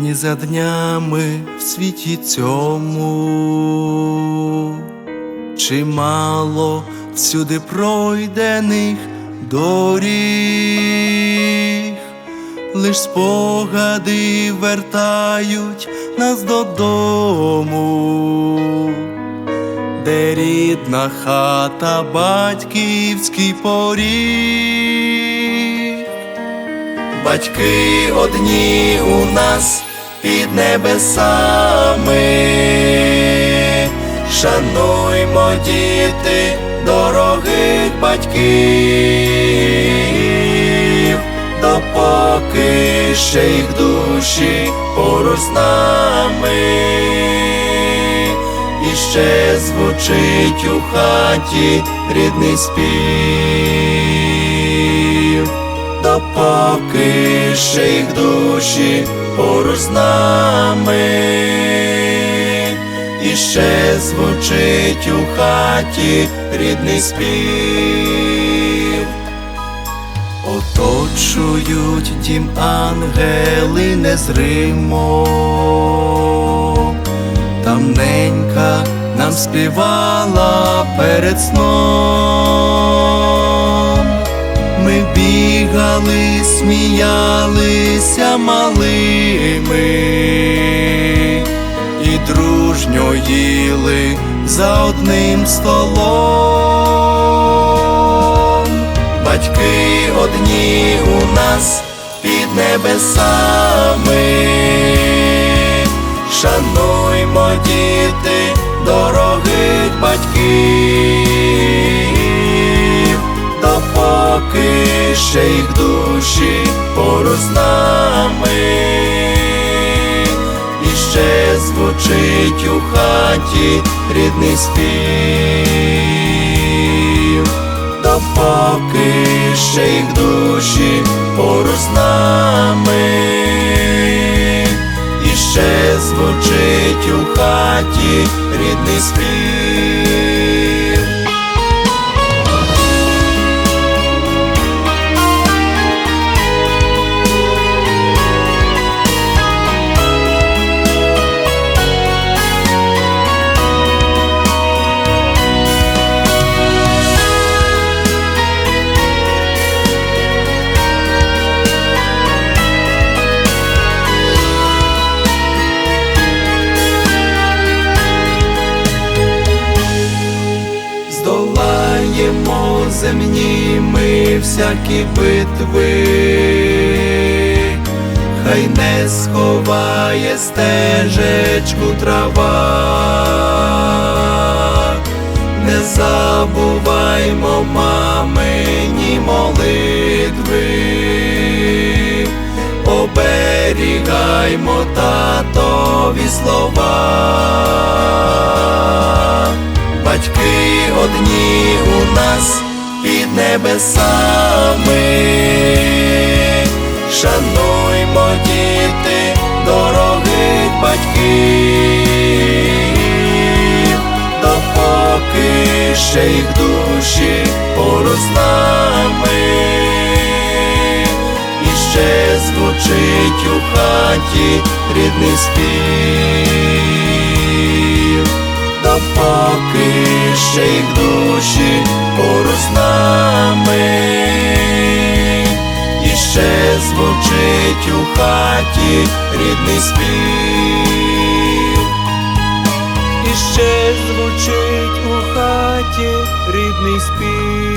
Дні за днями в світі цьому, чимало всюди пройдених доріг, лиш спогади вертають нас додому, де рідна хата, батьківський поріг. Батьки одні у нас під небесами, шануймо діти дорогих батьків, допоки ще їх душі поруч з нами, і ще звучить у хаті рідний спів. Допоки ще їх душі поруч з нами, і ще звучить у хаті рідний спів. Оточують дім ангели незримо, там ненька нам співала перед сном. Бігали, сміялися малими. І дружньо їли за одним столом. Батьки одні у нас під небесами, шануймо діти дорогих батьків, ще їх душі поруч з нами, і ще звучить у хаті рідний спів, допоки ще їх душі поруч з нами, і ще звучить у хаті рідний спів. Земні ми всякі битви, хай не сховає стежечку трава, не забуваймо мамині молитви, оберігаймо татові слова. Батьки одні у нас під небесами, шануймо діти дорогих батьків, допоки ще їх душі поруч з нами, ще звучить у хаті рідний спів. Допоки ще їх душі поруч з нами, і ще звучить у хаті рідний спів, і ще звучить у хаті рідний спів.